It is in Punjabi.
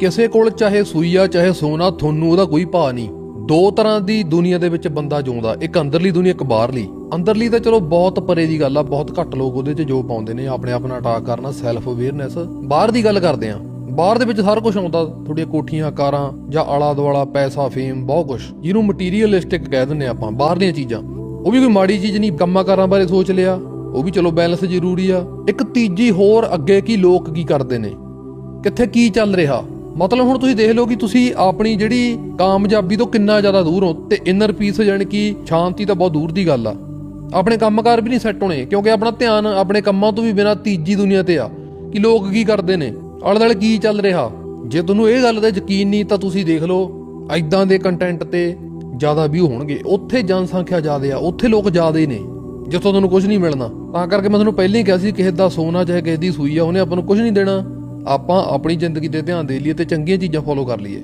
ਕਿਸੇ ਕੋਲ ਚਾਹੇ ਸੂਈਆ ਚਾਹੇ ਸੋਨਾ, ਤੁਹਾਨੂੰ ਉਹਦਾ ਕੋਈ ਭਾਅ ਨਹੀਂ। ਦੋ ਤਰ੍ਹਾਂ ਦੀ ਦੁਨੀਆ ਦੇ ਵਿੱਚ ਬੰਦਾ ਜਿਉਂਦਾ। ਇੱਕ ਅੰਦਰਲੀ ਦੁਨੀਆ, ਇੱਕ ਬਾਹਰਲੀ। ਅੰਦਰਲੀ ਤਾਂ ਚਲੋ ਬਹੁਤ ਪਰੇ ਦੀ ਗੱਲ ਆ, ਬਹੁਤ ਘੱਟ ਲੋਕ ਉਹਦੇ 'ਚ ਜੋ ਪਾਉਂਦੇ ਨੇ, ਆਪਣੇ ਆਪ ਨਾਲ ਅਟੈਕ ਕਰਨਾ ਸੈਲਫ ਅਵੇਅਰਨੈਸ ਬਾਹਰ ਦੀ ਗੱਲ ਕਰਦੇ ਆ। ਬਾਹਰ ਦੇ ਵਿੱਚ ਸਾਰਾ ਕੁਝ ਆਉਂਦਾ, ਤੁਹਾਡੀਆਂ ਕੋਠੀਆਂ, ਕਾਰਾਂ ਜਾਂ ਆਲਾ ਦੁਆਲਾ ਪੈਸਾ ਫੇਮ ਬਹੁਤ ਕੁਝ ਜਿਹਨੂੰ ਮਟੀਰੀਅਲਿਸਟਿਕ ਕਹਿ ਦਿੰਦੇ ਆ ਆਪਾਂ ਬਾਹਰਲੀਆਂ ਚੀਜ਼ਾਂ। ਉਹ ਵੀ ਕੋਈ ਮਾੜੀ ਚੀਜ਼ ਨਹੀਂ ਕੰਮਾਂ ਕਾਰਾਂ ਬਾਰੇ ਸੋਚ ਲਿਆ। ਉਹ ਵੀ ਚਲੋ ਬੈਲੈਂਸ ਜ਼ਰੂਰੀ ਆ। ਇੱਕ ਤੀਜੀ ਹੋਰ ਅੱਗੇ ਕੀ ਲੋਕ ਕੀ ਕਰਦੇ ਨੇ। ਕਿੱਥੇ ਕੀ ਚੱਲ ਰਿਹਾ? ਮਤਲਬ ਹੁਣ ਤੁਸੀਂ ਦੇਖ ਲਓ ਕਿ ਤੁਸੀਂ ਆਪਣੀ ਜਿਹੜੀ ਕਾਮਯਾਬੀ ਤੋਂ ਕਿੰਨਾ ਜ਼ਿਆਦਾ ਦੂਰ ਹੋ ਤੇ ਇਨਰ ਪੀਸ ਜਾਣੀ ਕਿ ਸ਼ਾਂਤੀ ਤਾਂ ਬਹੁਤ ਦੂਰ ਦੀ ਗੱਲ ਆ। ਆਪਣੇ ਕੰਮਕਾਰ ਵੀ ਨਹੀਂ ਸੈੱਟ ਹੋਣੇ, ਕਿਉਂਕਿ ਆਪਣਾ ਧਿਆਨ ਆਪਣੇ ਕੰਮਾਂ ਤੋਂ ਵੀ ਬਿਨਾਂ ਤੀਜੀ ਦੁਨੀਆ ਤੇ ਆ ਕਿ ਲੋਕ ਕੀ ਕਰਦੇ ਨੇ ਆਲੇ ਦੁਆਲੇ ਕੀ ਚੱਲ ਰਿਹਾ। ਜੇ ਤੁਹਾਨੂੰ ਇਹ ਗੱਲ ਦਾ ਯਕੀਨ ਨਹੀਂ, ਤਾਂ ਤੁਸੀਂ ਦੇਖ ਲਓ ਐਦਾਂ ਦੇ ਕੰਟੈਂਟ ਤੇ ਜ਼ਿਆਦਾ ਵਿਊ ਹੋਣਗੇ। ਉੱਥੇ ਜਨਸੰਖਿਆ ਜ਼ਿਆਦਾ ਆ, ਉੱਥੇ ਲੋਕ ਜ਼ਿਆਦਾ ਨੇ, ਜਿੱਥੋਂ ਤੁਹਾਨੂੰ ਕੁਝ ਨਹੀਂ ਮਿਲਣਾ। ਤਾਂ ਕਰਕੇ ਮੈਂ ਤੁਹਾਨੂੰ ਪਹਿਲਾਂ ਹੀ ਕਿਹਾ ਸੀ, ਕਿਸੇ ਦਾ ਸੋਨਾ ਚਾਹੇ ਕਿਸੇ ਦੀ ਸੂਈ ਆ, ਉਹਨੇ ਆਪਾਂ ਨੂੰ ਕੁਝ ਨਹੀਂ ਦੇਣਾ। ਆਪਾਂ ਆਪਣੀ ਜ਼ਿੰਦਗੀ ਤੇ ਧਿਆਨ ਦੇ ਲਈਏ ਤੇ ਚੰਗੀਆਂ ਚੀਜ਼ਾਂ ਫੋਲੋ ਕਰ ਲਈਏ।